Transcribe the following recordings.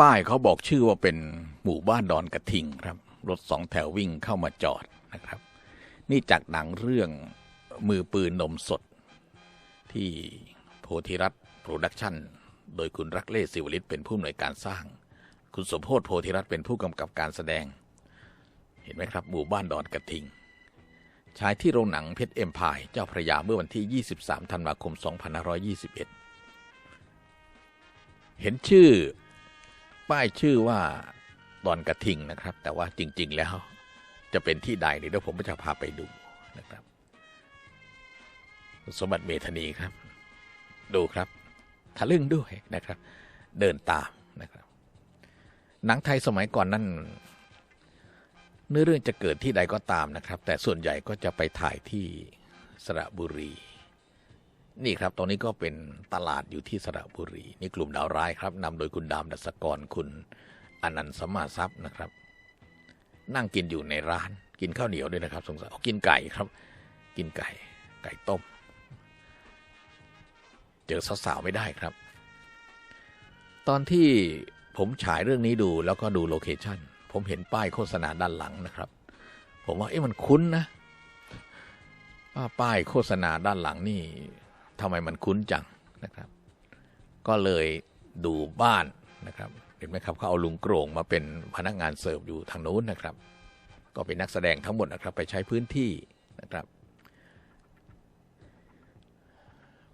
ป้ายเขาบอกชื่อว่าเป็นหมู่บ้านดอนกระทิงครับ รถสองแถววิ่งเข้ามาจอดนะครับ นี่จากหนังเรื่องมือปืนนมสด ที่โพธิรัตน์โปรดักชั่น โดยคุณรักเล่ศิวลิตเป็นผู้อำนวยการสร้าง คุณสมโพธโพธิรัตน์เป็นผู้กำกับการแสดง เห็นไหมครับ หมู่บ้านดอนกระทิงฉายที่โรงหนังเพชรเอ็มพายเจ้าพระยาเมื่อวันที่ 23 ธันวาคม 2521 เห็นชื่อ ป้ายชื่อว่าดอนกระทิงนะครับ แต่ว่าจริง ๆ แล้วจะเป็นที่ใดเดี๋ยวผมจะพาไปดูนะครับ สมบัติเมธานีครับ ดูครับทะลึ่งด้วยนะครับ เดินตามนะครับ หนังไทยสมัยก่อนนั่นเนื้อเรื่องจะเกิดที่ใดก็ตามนะครับ แต่ส่วนใหญ่ก็จะไปถ่ายที่สระบุรี นี่ครับ ตรงนี้ก็เป็นตลาดอยู่ที่สระบุรี นี่กลุ่มดาวร้ายครับนำโดยคุณดามดัสกรคุณอนันต์สมมาทรัพย์นะครับ นั่งกินอยู่ในร้าน กินข้าวเหนียวด้วยนะครับ สงสัยกินไก่ครับ กินไก่ ไก่ต้ม เจอสาวๆไม่ได้ครับ ตอนที่ผมฉายเรื่องนี้ดูแล้วก็ดูโลเคชั่นผมเห็นป้ายโฆษณาด้านหลังนะครับ ผมว่าเอ๊ะมันคุ้นนะว่าป้ายโฆษณาด้านหลังนี่ ทำไมมันคุ้นจังนะครับ ก็เลยดูบ้านนะครับเห็นไหมครับเขาเอาลุงโกรงมาเป็นพนักงานเสิร์ฟอยู่ทางโน้นนะครับ ก็เป็นนักแสดงทั้งหมดนะครับ ไปใช้พื้นที่นะครับ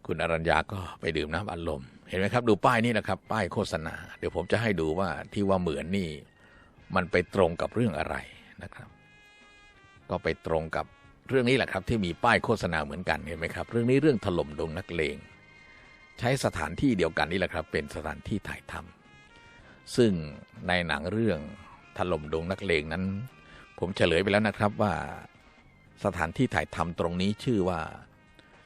คุณอรัญญาก็ไปดื่มน้ำอัดลมเห็นไหมครับ ดูป้ายนี้นะครับ ป้ายโฆษณา เดี๋ยวผมจะให้ดูว่าที่ว่าเหมือนนี่ มันไปตรงกับเรื่องอะไรนะครับ ก็ไปตรงกับ เรื่องนี้แหละครับที่มีป้ายโฆษณาเหมือนกันเห็นไหมครับ เรื่องนี้เรื่องถล่มดงนักเลง ใช้สถานที่เดียวกันนี่แหละครับ เป็นสถานที่ถ่ายทำซึ่งในหนังเรื่องถล่มดงนักเลงนั้น ผมเฉลยไปแล้วนะครับว่าสถานที่ถ่ายทำตรงนี้ชื่อว่า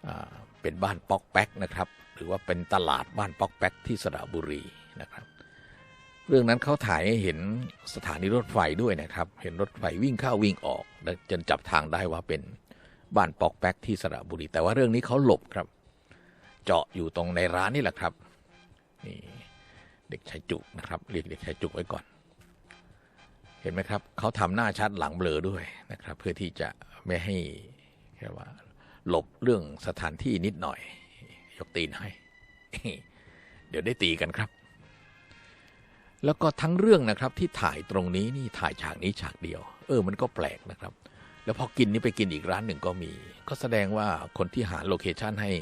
อ่าเป็นบ้านป๊อกแป๊กนะครับ หรือว่าเป็นตลาดบ้านป๊อกแป๊กที่สระบุรีนะครับ เรื่องนั้นเขาถ่ายให้เห็นสถานีรถไฟด้วยนะครับ เห็นรถไฟวิ่งเข้าวิ่งออกจนจับทางได้ว่าเป็นบ้านปอกแป๊กที่สระบุรี แต่ว่าเรื่องนี้เขาหลบครับ เจาะอยู่ตรงในร้านนี่แหละครับนี่เด็กชายจุกนะครับเรียกเด็กชายจุกไว้ก่อน เห็นไหมครับเขาทำหน้าชัดหลังเบลอด้วยนะครับ เพื่อที่จะไม่ให้เรียกว่า หลบเรื่องสถานที่นิดหน่อย ยกตีนให้ เดี๋ยวได้ตีกันครับ แล้วก็ทั้งเรื่องนะครับที่ถ่ายตรงนี้นี่ถ่ายฉากนี้ฉากเดียว เออมันก็แปลกนะครับ แล้วพอกินนี่ไปกินอีกร้านหนึ่งก็มี ก็แสดงว่าคนที่หาโลเคชันให้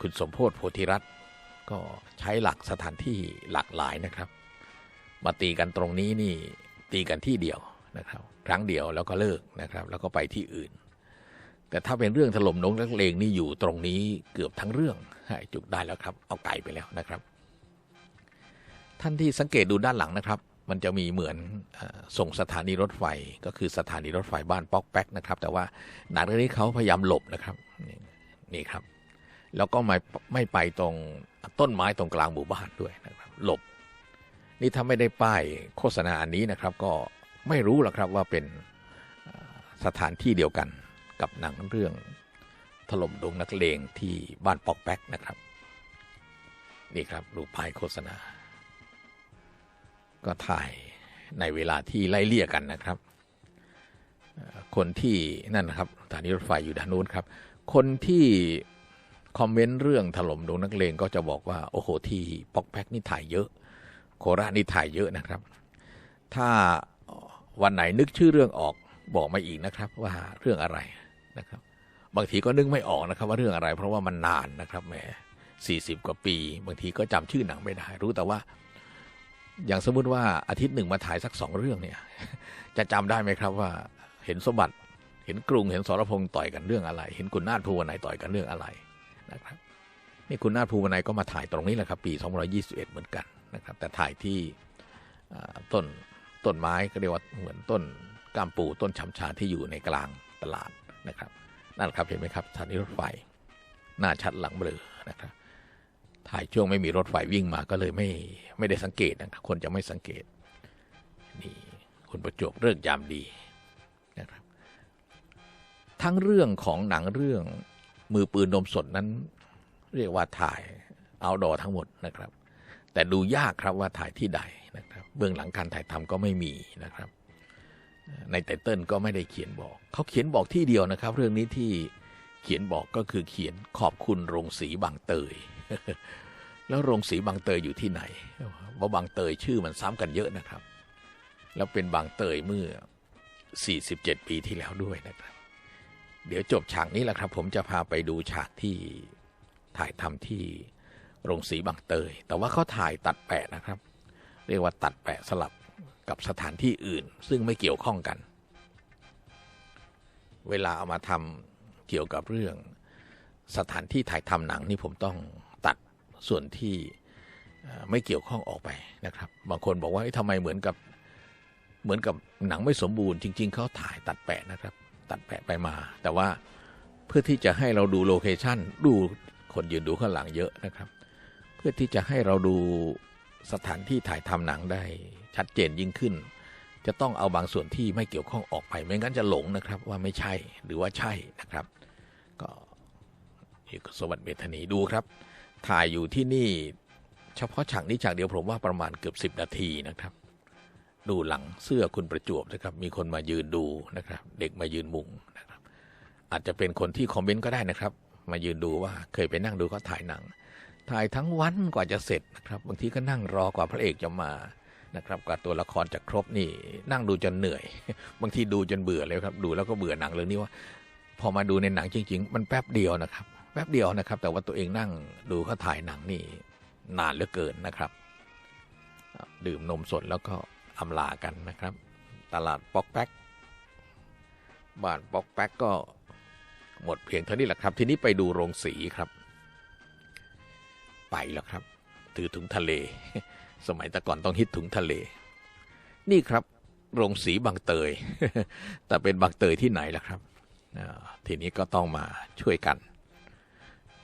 คุณสมโพธโพธิรัตน์ก็ใช้หลักสถานที่หลากหลายนะครับ มาตีกันตรงนี้นี่ตีกันที่เดียวนะครับ ครั้งเดียวแล้วก็เลิกนะครับ แล้วก็ไปที่อื่น แต่ถ้าเป็นเรื่องถล่มนงนักเลงนี่อยู่ตรงนี้เกือบทั้งเรื่องให้จุกได้แล้วครับ เอาไก่ไปแล้วนะครับ ท่านที่สังเกตดูด้านหลังนะครับ มันจะมีเหมือนส่งสถานีรถไฟก็คือสถานีรถไฟบ้านป๊อกแป๊กนะครับ แต่ว่าหนังเรื่องนี้เขาพยายามหลบนะครับนี่ครับ แล้วก็ไม่ไม่ไปตรงต้นไม้ตรงกลางหมู่บ้านด้วยนะครับ หลบ นี่ถ้าไม่ได้ป้ายโฆษณาอันนี้นะครับ ก็ไม่รู้หรอกครับว่าเป็นสถานที่เดียวกันกับหนังเรื่องถล่มดงนักเลงที่บ้านปอกแป๊กนะครับ นี่ครับรูปป้ายโฆษณา ก็ถ่ายในเวลาที่ไล่เลี่ยกันนะครับ คนที่นั่นนะครับสถานีรถไฟอยู่ด้านนู้นครับ คนที่คอมเมนต์เรื่องถล่มดงนักเลงก็จะบอกว่าโอ้โหที่ปอกแป๊กนี่ถ่ายเยอะ โคราชนี่ถ่ายเยอะนะครับ ถ้าวันไหนนึกชื่อเรื่องออกบอกมาอีกนะครับว่าเรื่องอะไรนะครับ บางทีก็นึกไม่ออกนะครับว่าเรื่องอะไร เพราะว่ามันนานนะครับแหมสี่สิบกว่าปี บางทีก็จำชื่อหนังไม่ได้ รู้แต่ว่า อย่างสมมุติว่าอาทิตย์หนึ่งมาถ่ายสักสองเรื่องเนี่ย จะจำได้ไหมครับว่าเห็นสมบัติเห็นกรุงเห็นสรพงษ์ต่อยกันเรื่องอะไร เห็นคุณนาถภูวนัยต่อยกันเรื่องอะไรนะครับนี่คุณนาถภูวนัยก็มาถ่ายตรงนี้แหละครับปี 221 เหมือนกันนะครับ แต่ถ่ายที่ต้นต้นไม้ก็เรียกว่าเหมือนต้นกามปูต้นฉำชาที่อยู่ในกลางตลาดนะครับ นั่นครับเห็นไหมครับสถานีรถไฟ หน้าชัดหลังเบลอนะครับ ถ่ายช่วงไม่มีรถไฟวิ่งมาก็เลยไม่ไม่ได้สังเกตนะครับคนจะไม่สังเกตนี่คุณประจวบเรื่องยามดีนะครับทั้งเรื่องของหนังเรื่องมือปืนนมสดนั้น เรียกว่าถ่ายเอาดอทั้งหมดนะครับ แต่ดูยากครับว่าถ่ายที่ใดนะครับ เบื้องหลังการถ่ายทำก็ไม่มีนะครับ ในไตเติ้ลก็ไม่ได้เขียนบอก เขาเขียนบอกที่เดียวนะครับ เรื่องนี้ที่เขียนบอกก็คือเขียนขอบคุณโรงสีบางเตย แล้วโรงสีบางเตยอยู่ที่ไหนเพราะบางเตยชื่อมันซ้ำกันเยอะนะครับ แล้วเป็นบางเตยเมื่อ 47 ปีที่แล้วด้วยนะครับ เดี๋ยวจบฉากนี้แหละครับ ผมจะพาไปดูฉากที่ถ่ายทำที่โรงสีบางเตย แต่ว่าเขาถ่ายตัดแปะนะครับ เรียกว่าตัดแปะสลับกับสถานที่อื่น ซึ่งไม่เกี่ยวข้องกัน เวลาเอามาทำเกี่ยวกับเรื่องสถานที่ถ่ายทำหนังนี่ผมต้อง ส่วนที่ไม่เกี่ยวข้องออกไปนะครับ บางคนบอกว่าเอ๊ะทำไมเหมือนกับเหมือนกับหนังไม่สมบูรณ์จริง ๆเขาถ่ายตัดแปะนะครับ ตัดแปะไปมา แต่ว่าเพื่อที่จะให้เราดูโลเคชันดูคนยืนดูข้างหลังเยอะนะครับ เพื่อที่จะให้เราดูสถานที่ถ่ายทำหนังได้ชัดเจนยิ่งขึ้น จะต้องเอาบางส่วนที่ไม่เกี่ยวข้องออกไป ไม่งั้นจะหลงนะครับว่าไม่ใช่หรือว่าใช่นะครับ ก็นี่ก็สวัสดิ์เมธนีดูครับ ถ่ายอยู่ที่นี่ เฉพาะฉากนี้ฉากเดียวผมว่าประมาณเกือบ10นาทีนะครับ ดูหลังเสื้อคุณประจวบนะครับ มีคนมายืนดูนะครับ เด็กมายืนมุงนะครับ อาจจะเป็นคนที่คอมเมนต์ก็ได้นะครับ มายืนดูว่าเคยไปนั่งดูเขาถ่ายหนัง ถ่ายทั้งวันกว่าจะเสร็จนะครับบางทีก็นั่งรอกว่าพระเอกจะมานะครับกว่าตัวละครจะครบนี่ นั่งดูจนเหนื่อย บางทีดูจนเบื่อเลยครับ ดูแล้วก็เบื่อหนังเรื่องนี้ว่า พอมาดูในหนังจริง ๆ มันแป๊บเดียวนะครับ แป๊บเดียวนะครับ แต่ว่าตัวเองนั่งดูเขาถ่ายหนังนี่นานเหลือเกินนะครับ ดื่มนมสดแล้วก็อำลากันนะครับ ตลาดปอกแป๊กบ้านปอกแป๊กก็หมดเพียงเท่านี้แหละครับ ทีนี้ไปดูโรงสีครับ ไปแล้วครับ ถือถุงทะเล สมัยแต่ก่อนต้องฮิตถุงทะเล นี่ครับ โรงสีบางเตย แต่เป็นบางเตยที่ไหนล่ะครับทีนี้ก็ต้องมาช่วยกัน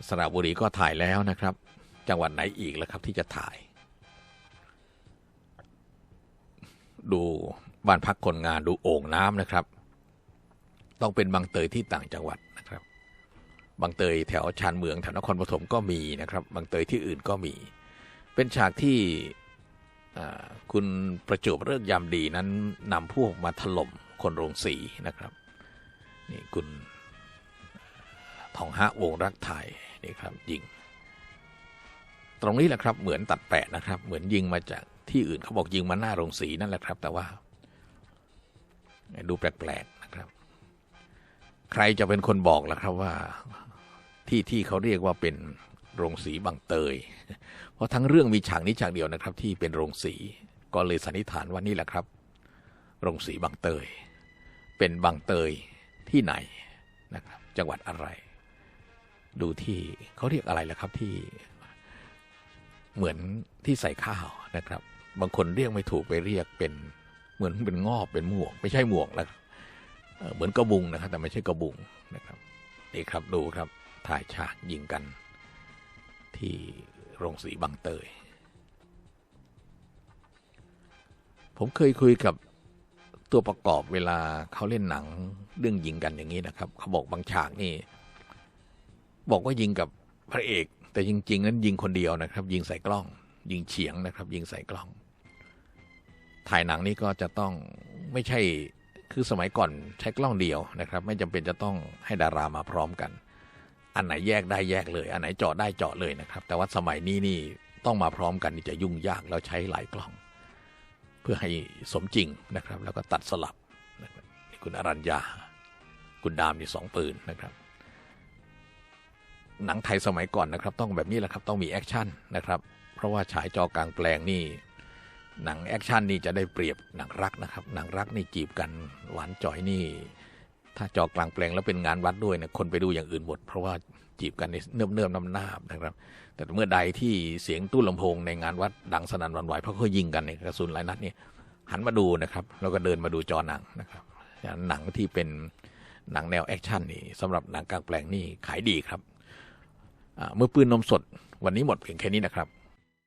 สระบุรีก็ถ่ายแล้วนะครับ จังหวัดไหนอีกล่ะครับที่จะถ่าย ดูบ้านพักคนงานดูโอ่งน้ำนะครับ ต้องเป็นบางเตยที่ต่างจังหวัดนะครับ บางเตยแถวชานเมืองแถวนครปฐมก็มีนะครับ บางเตยที่อื่นก็มี เป็นฉากที่คุณประจวบเลิกษ์ยามดีนั้นนำพวกมาถล่มคนโรงสีนะครับนี่คุณทองฮะวงรักไทย นี่ครับยิง ตรงนี้แหละครับเหมือนตัดแปะนะครับ เหมือนยิงมาจากที่อื่นเขาบอกยิงมาหน้าโรงสีนั่นแหละครับ แต่ว่า ดูแปลกๆนะครับ ใครจะเป็นคนบอกล่ะครับว่าที่ที่เขาเรียกว่าเป็นโรงสีบางเตย เพราะทั้งเรื่องมีฉากนี้ฉากเดียวนะครับ ที่เป็นโรงสีก็เลยสันนิษฐานว่านี่แหละครับ โรงสีบางเตย เป็นบางเตยที่ไหนนะครับ จังหวัดอะไร ดูที่เขาเรียกอะไรล่ะครับที่เหมือนที่ใส่ข้าวนะครับ บางคนเรียกไม่ถูกไปเรียกเป็นเหมือนเป็นงอบเป็นหมวก ไม่ใช่หมวกแล้วเอ่อเหมือนกระบุงนะครับ แต่ไม่ใช่กระบุงนะครับนี่ครับดูครับถ่ายฉากยิงกัน ที่โรงสีบางเตย ผมเคยคุยกับตัวประกอบเวลาเขาเล่นหนังเรื่องยิงกันอย่างนี้นะครับ เขาบอกบางฉากนี่ บอกว่ายิงกับพระเอก แต่จริง ๆ นั้นยิงคนเดียวนะครับ ยิงใส่กล้อง ยิงเฉียงนะครับ ยิงใส่กล้อง ถ่ายหนังนี่ก็จะต้องไม่ใช่คือสมัยก่อนใช้กล้องเดียวนะครับ ไม่จำเป็นจะต้องให้ดารามาพร้อมกัน อันไหนแยกได้แยกเลย อันไหนเจาะได้เจาะเลยนะครับ แต่ว่าสมัยนี้นี่ต้องมาพร้อมกันนี่จะยุ่งยากแล้วใช้หลายกล้อง เพื่อให้สมจริงนะครับ แล้วก็ตัดสลับคุณอรัญญา คุณดามนี่สองปืนนะครับ หนังไทยสมัยก่อนนะครับ ต้องแบบนี้แหละครับต้องมีแอคชั่นนะครับ เพราะว่าฉายจอกลางแปลงนี่หนังแอคชั่นนี่จะได้เปรียบหนังรักนะครับหนังรักนี่จีบกันหวานจ่อยนี่ ถ้าจอกลางแปลงแล้วเป็นงานวัดด้วยเนี่ยคนไปดูอย่างอื่นหมด เพราะว่าจีบกันในเนิ่มเนิ่มน้ำหน้านะครับ แต่เมื่อใดที่เสียงตู้ลำโพงในงานวัดดังสนั่นวันไหวเพราะเขายิงกันในกระสุนหลายนัดเนี่ยหันมาดูนะครับแล้วก็เดินมาดูจอหนังนะครับหนังที่เป็นหนังแนวแอคชั่นนี่สำหรับหนังกลางแปลงนี่ขายดีครับ เมื่อปืนนมสด วันนี้หมดเพียงแค่นี้นะครับ